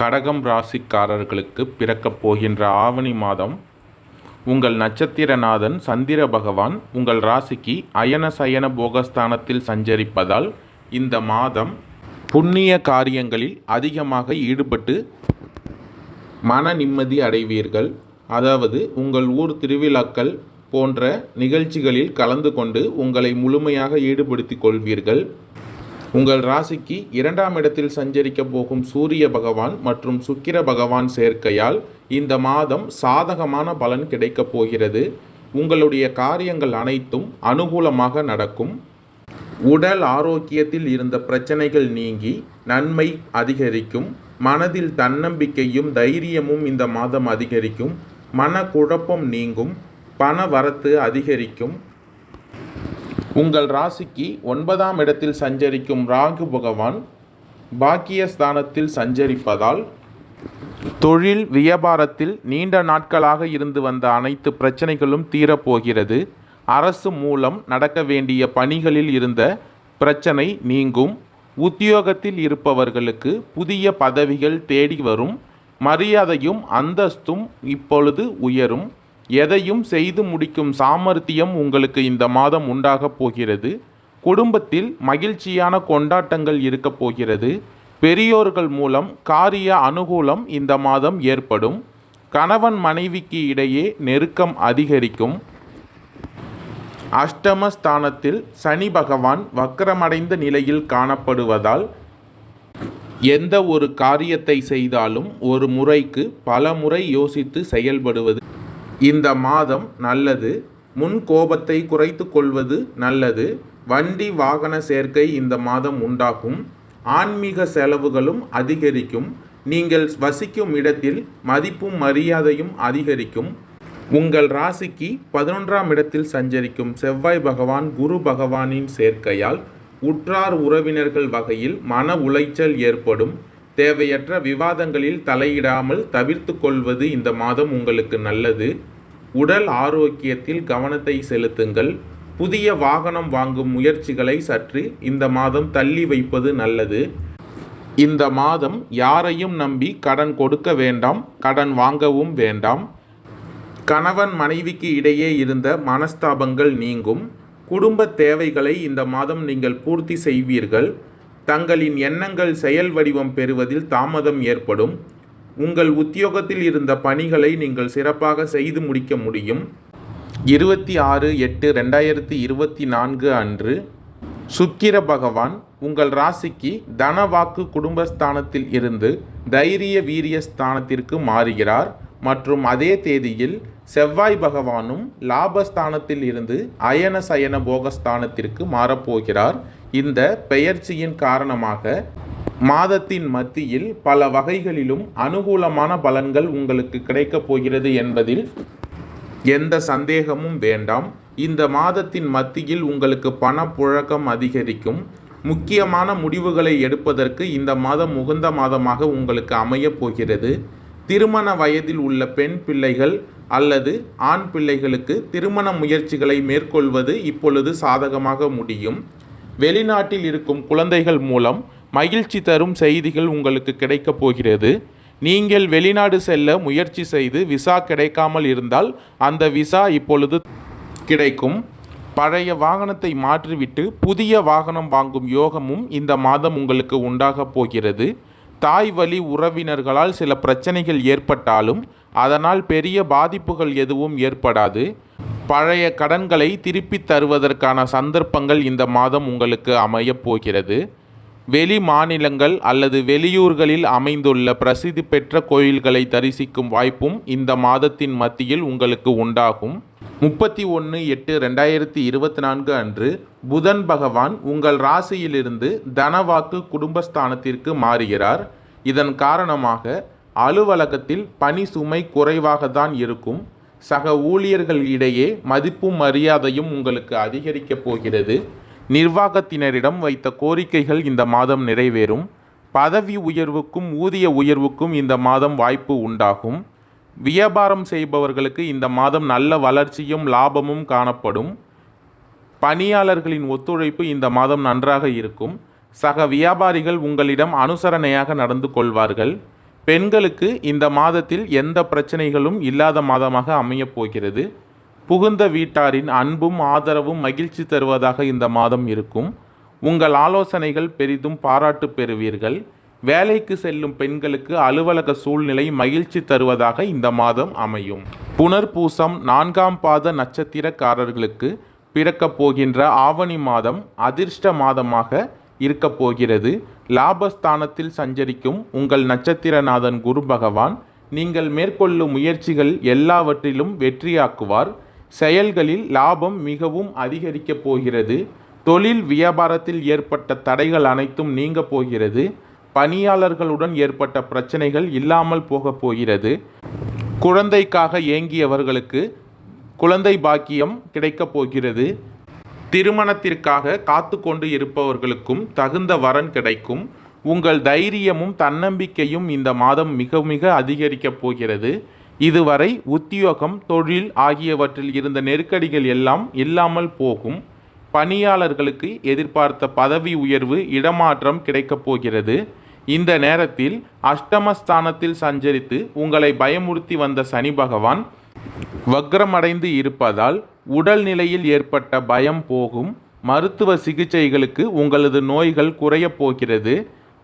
கடகம் ராசிக்காரர்களுக்கு பிறக்கப் போகின்ற ஆவணி மாதம் உங்கள் நட்சத்திரநாதன் சந்திர பகவான் உங்கள் ராசிக்கு அயன சயன போகஸ்தானத்தில் சஞ்சரிப்பதால் இந்த மாதம் புண்ணிய காரியங்களில் அதிகமாக ஈடுபட்டு மன நிம்மதி அடைவீர்கள். அதாவது உங்கள் ஊர் திருவிழாக்கள் போன்ற நிகழ்ச்சிகளில் கலந்து கொண்டு உங்களை முழுமையாக ஈடுபடுத்திக் கொள்வீர்கள். உங்கள் ராசிக்கு இரண்டாம் இடத்தில் சஞ்சரிக்க போகும் சூரிய பகவான் மற்றும் சுக்கிர பகவான் சேர்க்கையால் இந்த மாதம் சாதகமான பலன் கிடைக்கப் போகிறது. உங்களுடைய காரியங்கள் அனைத்தும் அனுகூலமாக நடக்கும். உடல் ஆரோக்கியத்தில் இருந்த பிரச்சனைகள் நீங்கி நன்மை அதிகரிக்கும். மனதில் தன்னம்பிக்கையும் தைரியமும் இந்த மாதம் அதிகரிக்கும். மனக்குழப்பம் நீங்கும். பண வரத்து அதிகரிக்கும். உங்கள் ராசிக்கு ஒன்பதாம் இடத்தில் சஞ்சரிக்கும் ராகு பகவான் பாக்கியஸ்தானத்தில் சஞ்சரிப்பதால் தொழில் வியாபாரத்தில் நீண்ட நாட்களாக இருந்து வந்த அனைத்து பிரச்சனைகளும் தீரப்போகிறது. அரசு மூலம் நடக்க வேண்டிய பணிகளில் இருந்த பிரச்சனை நீங்கும். உத்தியோகத்தில் இருப்பவர்களுக்கு புதிய பதவிகள் தேடி வரும். மரியாதையும் அந்தஸ்தும் இப்பொழுது உயரும். எதையும் செய்து முடிக்கும் சாமர்த்தியம் உங்களுக்கு இந்த மாதம் உண்டாகப் போகிறது. குடும்பத்தில் மகிழ்ச்சியான கொண்டாட்டங்கள் இருக்கப் போகிறது. பெரியோர்கள் மூலம் காரிய அனுகூலம் இந்த மாதம் ஏற்படும். கணவன் மனைவிக்கு இடையே நெருக்கம் அதிகரிக்கும். அஷ்டமஸ்தானத்தில் சனி பகவான் வக்கரமடைந்த நிலையில் காணப்படுவதால் எந்த ஒரு காரியத்தை செய்தாலும் ஒரு முறைக்கு பல முறை யோசித்து செயல்படுவது இந்த மாதம் நல்லது. முன் கோபத்தை குறைத்து கொள்வது நல்லது. வண்டி வாகன சேர்க்கை இந்த மாதம் உண்டாகும். ஆன்மீக செலவுகளும் அதிகரிக்கும். நீங்கள் வசிக்கும் இடத்தில் மதிப்பும் மரியாதையும் அதிகரிக்கும். உங்கள் ராசிக்கு பதினொன்றாம் இடத்தில் சஞ்சரிக்கும் செவ்வாய் பகவான் குரு பகவானின் சேர்க்கையால் உற்றார் உறவினர்கள் வகையில் மன உளைச்சல் ஏற்படும். தேவையற்ற விவாதங்களில் தலையிடாமல் தவிர்த்து கொள்வது இந்த மாதம் உங்களுக்கு நல்லது. உடல் ஆரோக்கியத்தில் கவனத்தை செலுத்துங்கள். புதிய வாகனம் வாங்கும் முயற்சிகளை சற்று இந்த மாதம் தள்ளி வைப்பது நல்லது. இந்த மாதம் யாரையும் நம்பி கடன் கொடுக்க வேண்டாம் கடன் வாங்கவும் வேண்டாம். கணவன் மனைவிக்கு இடையே இருந்த மனஸ்தாபங்கள் நீங்கும். குடும்ப தேவைகளை இந்த மாதம் நீங்கள் பூர்த்தி செய்வீர்கள். தங்களின் எண்ணங்கள் செயல் வடிவம் பெறுவதில் தாமதம் ஏற்படும். உங்கள் உத்தியோகத்தில் இருந்த பணிகளை நீங்கள் சிறப்பாக செய்து முடிக்க முடியும். இருபத்தி ஆறு எட்டு ரெண்டாயிரத்தி இருபத்தி நான்கு அன்று சுக்கிர பகவான் உங்கள் ராசிக்கு தனவாக்கு குடும்பஸ்தானத்தில் இருந்து தைரிய வீரிய ஸ்தானத்திற்கு மாறுகிறார். மற்றும் அதே தேதியில் செவ்வாய் பகவானும் லாபஸ்தானத்தில் இருந்து அயன சயன போகஸ்தானத்திற்கு மாறப்போகிறார். இந்த பெயர்ச்சியின் காரணமாக மாதத்தின் மத்தியில் பல வகைகளிலும் அனுகூலமான பலன்கள் உங்களுக்கு கிடைக்கப் போகிறது என்பதில் எந்த சந்தேகமும் வேண்டாம். இந்த மாதத்தின் மத்தியில் உங்களுக்கு பணப்புழக்கம் அதிகரிக்கும். முக்கியமான முடிவுகளை எடுப்பதற்கு இந்த மாதம் உகந்த மாதமாக உங்களுக்கு அமையப் போகிறது. திருமண வயதில் உள்ள பெண் பிள்ளைகள் அல்லது ஆண் பிள்ளைகளுக்கு திருமண முயற்சிகளை மேற்கொள்வது இப்பொழுது சாதகமாக முடியும். வெளிநாட்டில் இருக்கும் குழந்தைகள் மூலம் மகிழ்ச்சி தரும் செய்திகள் உங்களுக்கு கிடைக்கப் போகிறது. நீங்கள் வெளிநாடு செல்ல முயற்சி செய்து விசா கிடைக்காமல் இருந்தால் அந்த விசா இப்பொழுது கிடைக்கும். பழைய வாகனத்தை மாற்றிவிட்டு புதிய வாகனம் வாங்கும் யோகமும் இந்த மாதம் உங்களுக்கு உண்டாகப் போகிறது. தாய் வழி உறவினர்களால் சில பிரச்சனைகள் ஏற்பட்டாலும் அதனால் பெரிய பாதிப்புகள் எதுவும் ஏற்படாது. பழைய கடன்களை திருப்பித் தருவதற்கான சந்தர்ப்பங்கள் இந்த மாதம் உங்களுக்கு அமையப் போகிறது. வெளி மாநிலங்கள் அல்லது வெளியூர்களில் அமைந்துள்ள பிரசித்தி பெற்ற கோயில்களை தரிசிக்கும் வாய்ப்பும் இந்த மாதத்தின் மத்தியில் உங்களுக்கு உண்டாகும். முப்பத்தி ஒன்று எட்டு ரெண்டாயிரத்தி இருபத்தி நான்கு அன்று புதன் பகவான் உங்கள் ராசியிலிருந்து தனவாக்கு குடும்பஸ்தானத்திற்கு மாறுகிறார். இதன் காரணமாக அலுவலகத்தில் பணி சுமை குறைவாக தான் இருக்கும். சக ஊழியர்கள் இடையே மதிப்பும் மரியாதையும் உங்களுக்கு அதிகரிக்கப் போகிறது. நிர்வாகத்தினரிடம் வைத்த கோரிக்கைகள் இந்த மாதம் நிறைவேறும். பதவி உயர்வுக்கும் ஊதிய உயர்வுக்கும் இந்த மாதம் வாய்ப்பு உண்டாகும். வியாபாரம் செய்பவர்களுக்கு இந்த மாதம் நல்ல வளர்ச்சியும் லாபமும் காணப்படும். பணியாளர்களின் ஒத்துழைப்பு இந்த மாதம் நன்றாக இருக்கும். சக வியாபாரிகள் உங்களிடம் அனுசரணையாக நடந்து கொள்வார்கள். பெண்களுக்கு இந்த மாதத்தில் எந்த பிரச்சனைகளும் இல்லாத மாதமாக அமையப் போகிறது. புகுந்த வீட்டாரின் அன்பும் ஆதரவும் மகிழ்ச்சி தருவதாக இந்த மாதம் இருக்கும். உங்கள் ஆலோசனைகள் பெரிதும் பாராட்டு பெறுவீர்கள். வேலைக்கு செல்லும் பெண்களுக்கு அலுவலக சூழ்நிலை மகிழ்ச்சி தருவதாக இந்த மாதம் அமையும். புனர்பூசம் நான்காம் பாத நட்சத்திரக்காரர்களுக்கு பிறக்கப் போகின்ற ஆவணி மாதம் அதிர்ஷ்ட மாதமாக இருக்கப் போகிறது. லாபஸ்தானத்தில் சஞ்சரிக்கும் உங்கள் நட்சத்திரநாதன் குரு பகவான் நீங்கள் மேற்கொள்ளும் முயற்சிகள் எல்லாவற்றிலும் வெற்றியாக்குவார். செயல்களில் லாபம் மிகவும் அதிகரிக்கப் போகிறது. தொழில் வியாபாரத்தில் ஏற்பட்ட தடைகள் அனைத்தும் நீங்க போகிறது. பணியாளர்களுடன் ஏற்பட்ட பிரச்சனைகள் இல்லாமல் போகப் போகிறது. குழந்தைக்காக ஏங்கியவர்களுக்கு குழந்தை பாக்கியம் கிடைக்கப் போகிறது. திருமணத்திற்காக காத்து கொண்டு இருப்பவர்களுக்கும் தகுந்த வரன் கிடைக்கும். உங்கள் தைரியமும் தன்னம்பிக்கையும் இந்த மாதம் மிக மிக அதிகரிக்கப் போகிறது. இதுவரை உத்தியோகம் தொழில் ஆகியவற்றில் இருந்த நெருக்கடிகள் எல்லாம் இல்லாமல் போகும். பணியாளர்களுக்கு எதிர்பார்த்த பதவி உயர்வு இடமாற்றம் கிடைக்கப் போகிறது. இந்த நேரத்தில் அஷ்டமஸ்தானத்தில் சஞ்சரித்து உங்களை பயமுறுத்தி வந்த சனி பகவான் வக்ரமடைந்து இருப்பதால் உடல்நிலையில் ஏற்பட்ட பயம் போகும். மருத்துவ சிகிச்சைகளுக்கு உங்களது நோய்கள் குறையப் போகிறது.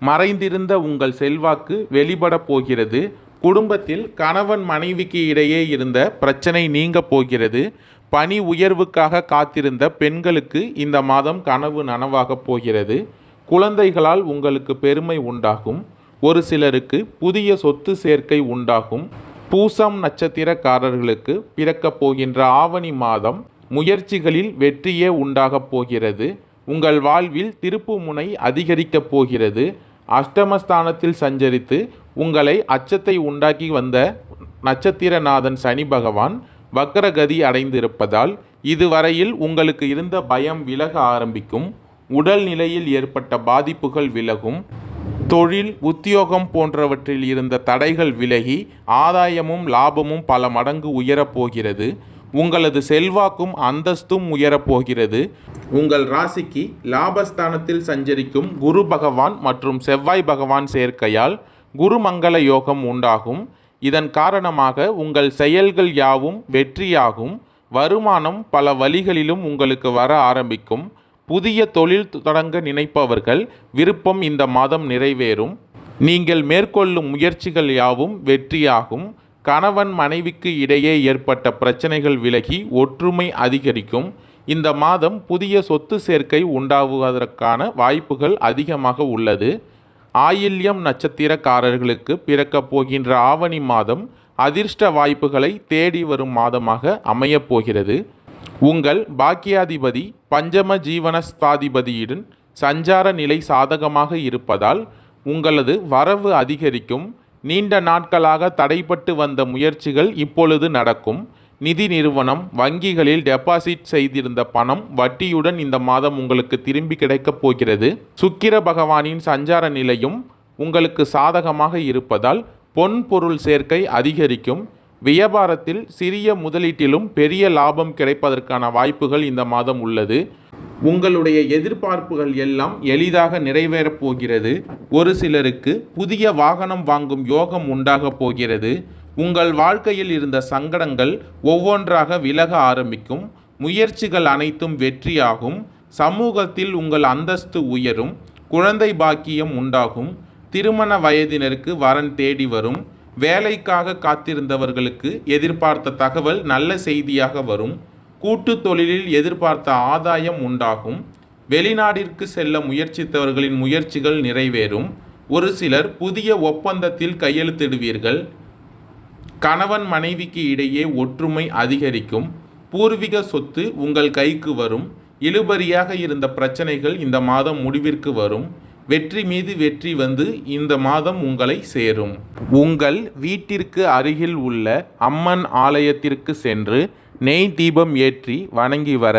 மறைந்திருந்த உங்கள் செல்வாக்கு வெளிப்படப் போகிறது. குடும்பத்தில் கணவன் மனைவிக்கு இடையே இருந்த பிரச்சனை நீங்க போகிறது. பணி உயர்வுக்காக காத்திருந்த பெண்களுக்கு இந்த மாதம் கனவு நனவாகப் போகிறது. குழந்தைகளால் உங்களுக்கு பெருமை உண்டாகும். ஒரு சிலருக்கு புதிய சொத்து சேர்க்கை உண்டாகும். பூசம் நட்சத்திரக்காரர்களுக்கு பிறக்கப் போகின்ற ஆவணி மாதம் முயற்சிகளில் வெற்றியே உண்டாகப் போகிறது. உங்கள் வாழ்வில் திருப்பு முனை அதிகரிக்கப் போகிறது. அஷ்டமஸ்தானத்தில் சஞ்சரித்து உங்களை அச்சத்தை உண்டாக்கி வந்த நட்சத்திரநாதன் சனி பகவான் வக்கரகதி அடைந்திருப்பதால் இதுவரையில் உங்களுக்கு இருந்த பயம் விலக ஆரம்பிக்கும். உடல் நிலையில் ஏற்பட்ட பாதிப்புகள் விலகும். தொழில் உத்தியோகம் போன்றவற்றில் இருந்த தடைகள் விலகி ஆதாயமும் லாபமும் பல மடங்கு உயரப்போகிறது உங்களது செல்வாக்கும் அந்தஸ்தும் உயரப்போகிறது உங்கள் ராசிக்கு லாபஸ்தானத்தில் சஞ்சரிக்கும் குரு பகவான் மற்றும் செவ்வாய் பகவான் சேர்க்கையால் குருமங்கள யோகம் உண்டாகும். இதன் காரணமாக உங்கள் செயல்கள் யாவும் வெற்றியாகும். வருமானம் பல வழிகளிலும் உங்களுக்கு வர ஆரம்பிக்கும். புதிய தொழில் தொடங்க நினைப்பவர்கள் விருப்பம் இந்த மாதம் நிறைவேறும். நீங்கள் மேற்கொள்ளும் முயற்சிகள் யாவும் வெற்றியாகும். கணவன் மனைவிக்கு இடையே ஏற்பட்ட பிரச்சனைகள் விலகி ஒற்றுமை அதிகரிக்கும். இந்த மாதம் புதிய சொத்து சேர்க்கை உண்டாகுவதற்கான வாய்ப்புகள் அதிகமாக உள்ளது. ஆயில்யம் நட்சத்திரக்காரர்களுக்கு பிறக்கப் போகின்ற ஆவணி மாதம் அதிர்ஷ்ட வாய்ப்புகளை தேடி வரும் மாதமாக அமையப் போகிறது. உங்கள் பாக்கியாதிபதி பஞ்சம ஜீவனஸ்தாதிபதியுடன் சஞ்சார நிலை சாதகமாக இருப்பதால் உங்களது வரவு அதிகரிக்கும். நீண்ட நாட்களாக தடைப்பட்டு வந்த முயற்சிகள் இப்பொழுது நடக்கும். நிதி நிறுவனம் வங்கிகளில் டெபாசிட் செய்திருந்த பணம் வட்டியுடன் இந்த மாதம் உங்களுக்கு திரும்பி கிடைக்கப் போகிறது. சுக்கிர பகவானின் சஞ்சார நிலையும் உங்களுக்கு சாதகமாக இருப்பதால் பொன் பொருள் சேர்க்கை அதிகரிக்கும். வியாபாரத்தில் சிறிய முதலீட்டிலும் பெரிய லாபம் கிடைப்பதற்கான வாய்ப்புகள் இந்த மாதம் உள்ளது. உங்களுடைய எதிர்பார்ப்புகள் எல்லாம் எளிதாக நிறைவேறப் போகிறது. ஒரு சிலருக்கு புதிய வாகனம் வாங்கும் யோகம் உண்டாகப் போகிறது. உங்கள் வாழ்க்கையில் இருந்த சங்கடங்கள் ஒவ்வொன்றாக விலக ஆரம்பிக்கும். முயற்சிகள் அனைத்தும் வெற்றியாகும். சமூகத்தில் உங்கள் அந்தஸ்து உயரும். குழந்தை பாக்கியம் உண்டாகும். திருமண வயதினருக்கு வரன் தேடி வரும். வேலைக்காக காத்திருந்தவர்களுக்கு எதிர்பார்த்த தகவல் நல்ல செய்தியாக வரும். கூட்டு தொழிலில் எதிர்பார்த்த ஆதாயம் உண்டாகும். வெளிநாடிற்கு செல்ல முயற்சித்தவர்களின் முயற்சிகள் நிறைவேறும். ஒரு சிலர் புதிய ஒப்பந்தத்தில் கையெழுத்திடுவீர்கள். கணவன் மனைவிக்கு இடையே ஒற்றுமை அதிகரிக்கும். பூர்வீக சொத்து உங்கள் கைக்கு வரும். இழுபறியாக இருந்த பிரச்சனைகள் இந்த மாதம் முடிவிற்கு வரும். வெற்றி மீது வெற்றி வந்து இந்த மாதம் உங்களை சேரும். உங்கள் வீட்டிற்கு அருகில் உள்ள அம்மன் ஆலயத்திற்கு சென்று நெய் தீபம் ஏற்றி வணங்கி வர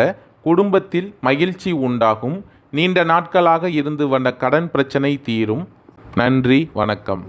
குடும்பத்தில் மகிழ்ச்சி உண்டாகும். நீண்ட நாட்களாக இருந்து வந்த கடன் பிரச்சனை தீரும். நன்றி வணக்கம்.